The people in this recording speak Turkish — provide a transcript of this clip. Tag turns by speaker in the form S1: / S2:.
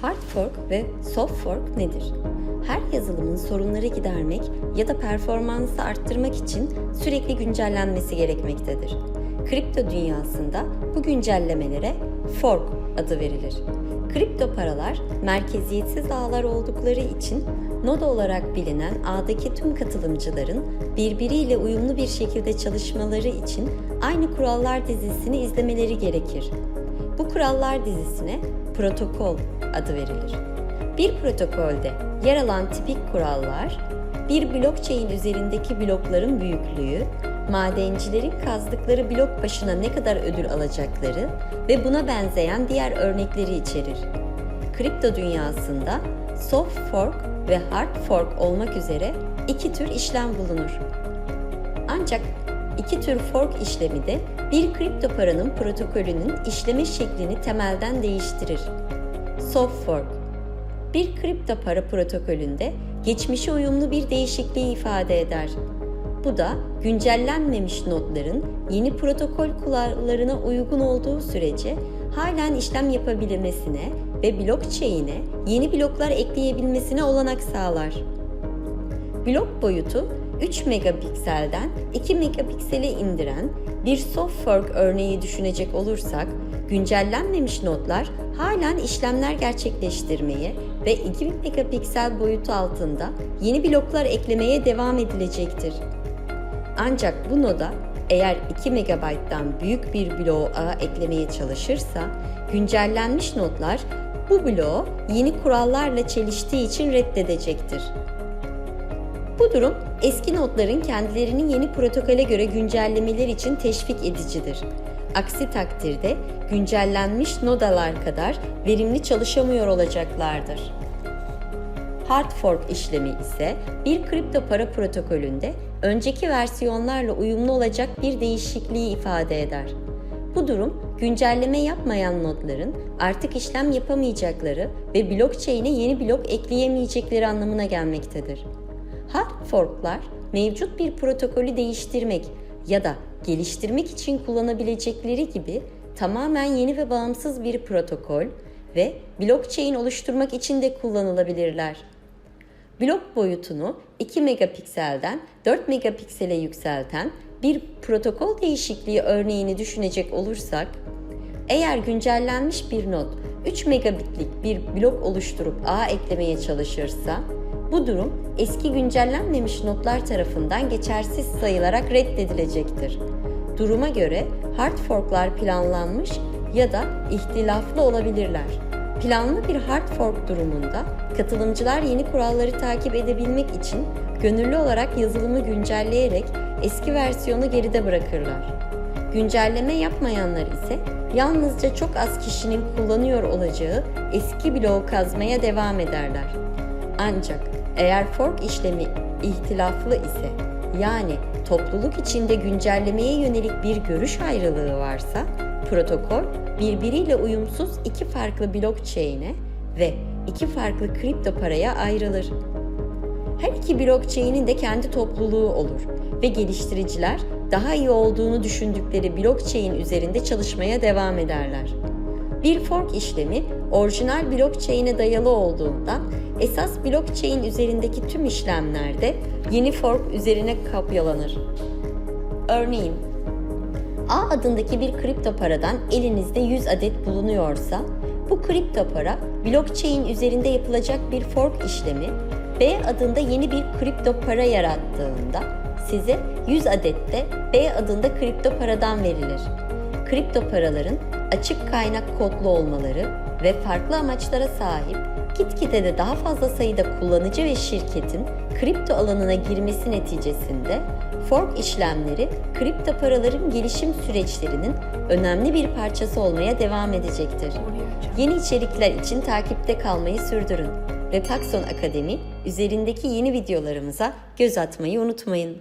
S1: Hard fork ve soft fork nedir? Her yazılımın sorunları gidermek ya da performansı arttırmak için sürekli güncellenmesi gerekmektedir. Kripto dünyasında bu güncellemelere fork adı verilir. Kripto paralar merkeziyetsiz ağlar oldukları için node olarak bilinen ağdaki tüm katılımcıların birbiriyle uyumlu bir şekilde çalışmaları için aynı kurallar dizisini izlemeleri gerekir. Bu kurallar dizisine protokol adı verilir. Bir protokolde yer alan tipik kurallar, bir blockchain üzerindeki blokların büyüklüğü, madencilerin kazdıkları blok başına ne kadar ödül alacakları ve buna benzeyen diğer örnekleri içerir. Kripto dünyasında soft fork ve hard fork olmak üzere iki tür işlem bulunur. Ancak iki tür fork işlemi de bir kripto paranın protokolünün işleme şeklini temelden değiştirir. Soft fork bir kripto para protokolünde geçmişe uyumlu bir değişikliği ifade eder. Bu da güncellenmemiş notların yeni protokol kurallarına uygun olduğu sürece halen işlem yapabilmesine ve blockchain'e yeni bloklar ekleyebilmesine olanak sağlar. Blok boyutu 3 megapikselden 2 megapiksele indiren bir soft fork örneği düşünecek olursak, güncellenmemiş notlar halen işlemler gerçekleştirmeye ve 2 megapiksel boyutu altında yeni bloklar eklemeye devam edilecektir. Ancak bu noda eğer 2 MB'dan büyük bir bloğu ağa eklemeye çalışırsa, güncellenmiş notlar bu bloğu yeni kurallarla çeliştiği için reddedecektir. Bu durum eski notların kendilerini yeni protokole göre güncellemeler için teşvik edicidir. Aksi takdirde güncellenmiş nodalar kadar verimli çalışamıyor olacaklardır. Hard fork işlemi ise bir kripto para protokolünde önceki versiyonlarla uyumlu olacak bir değişikliği ifade eder. Bu durum güncelleme yapmayan nodların artık işlem yapamayacakları ve blockchain'e yeni blok ekleyemeyecekleri anlamına gelmektedir. Hard forklar mevcut bir protokolü değiştirmek ya da geliştirmek için kullanabilecekleri gibi tamamen yeni ve bağımsız bir protokol ve blockchain oluşturmak için de kullanılabilirler. Blok boyutunu 2 megapikselden 4 megapiksele yükselten bir protokol değişikliği örneğini düşünecek olursak, eğer güncellenmiş bir nod 3 megabitlik bir blok oluşturup ağa eklemeye çalışırsa, bu durum eski güncellenmemiş notlar tarafından geçersiz sayılarak reddedilecektir. Duruma göre hard forklar planlanmış ya da ihtilaflı olabilirler. Planlı bir hard fork durumunda katılımcılar yeni kuralları takip edebilmek için gönüllü olarak yazılımı güncelleyerek eski versiyonu geride bırakırlar. Güncelleme yapmayanlar ise yalnızca çok az kişinin kullanıyor olacağı eski bloğu kazmaya devam ederler. Ancak eğer fork işlemi ihtilaflı ise yani topluluk içinde güncellemeye yönelik bir görüş ayrılığı varsa protokol birbiriyle uyumsuz iki farklı blockchain'e ve iki farklı kripto paraya ayrılır. Her iki blockchain'in de kendi topluluğu olur ve geliştiriciler daha iyi olduğunu düşündükleri blockchain üzerinde çalışmaya devam ederler. Bir fork işlemi orijinal blockchain'e dayalı olduğundan esas blockchain üzerindeki tüm işlemlerde yeni fork üzerine kopyalanır. Örneğin A adındaki bir kripto paradan elinizde 100 adet bulunuyorsa, bu kripto para blockchain üzerinde yapılacak bir fork işlemi B adında yeni bir kripto para yarattığında size 100 adet de B adında kripto paradan verilir. Kripto paraların açık kaynak kodlu olmaları ve farklı amaçlara sahip gitgide de daha fazla sayıda kullanıcı ve şirketin kripto alanına girmesi neticesinde fork işlemleri kripto paraların gelişim süreçlerinin önemli bir parçası olmaya devam edecektir. Yeni içerikler için takipte kalmayı sürdürün ve Paxson Akademi üzerindeki yeni videolarımıza göz atmayı unutmayın.